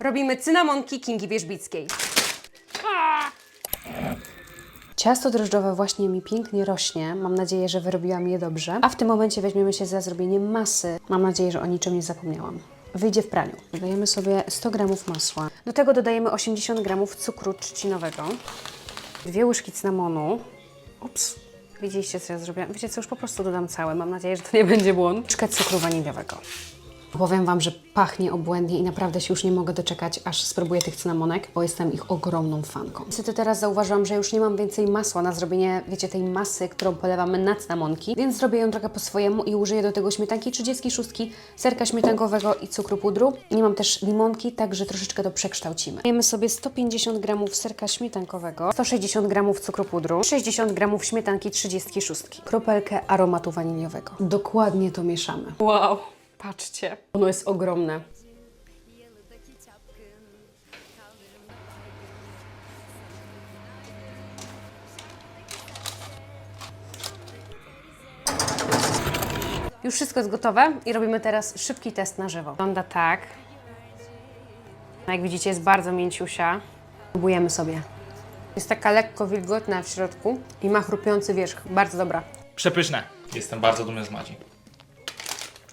Robimy cynamonki Kingi Wierzbickiej. Ciasto drożdżowe właśnie mi pięknie rośnie. Mam nadzieję, że wyrobiłam je dobrze. A w tym momencie weźmiemy się za zrobienie masy. Mam nadzieję, że o niczym nie zapomniałam. Wyjdzie w praniu. Dodajemy sobie 100 g masła. Do tego dodajemy 80 g cukru trzcinowego. Dwie łyżki cynamonu. Ups. Widzieliście, co ja zrobiłam? Wiecie co, już po prostu dodam całe. Mam nadzieję, że to nie będzie błąd. Łyżkę cukru waniliowego. Powiem Wam, że pachnie obłędnie i naprawdę się już nie mogę doczekać, aż spróbuję tych cynamonek, bo jestem ich ogromną fanką. Niestety teraz zauważyłam, że już nie mam więcej masła na zrobienie, wiecie, tej masy, którą polewamy na cynamonki, więc zrobię ją trochę po swojemu i użyję do tego śmietanki 36, serka śmietankowego i cukru pudru. Nie mam też limonki, także troszeczkę to przekształcimy. Dajemy sobie 150 g serka śmietankowego, 160 g cukru pudru, 60 g śmietanki 36, kropelkę aromatu waniliowego. Dokładnie to mieszamy. Wow! Patrzcie, ono jest ogromne. Już wszystko jest gotowe i robimy teraz szybki test na żywo. Wygląda tak. Jak widzicie jest bardzo mięciusia. Próbujemy sobie. Jest taka lekko wilgotna w środku i ma chrupiący wierzch. Bardzo dobra. Przepyszne. Jestem bardzo dumny z Madzi.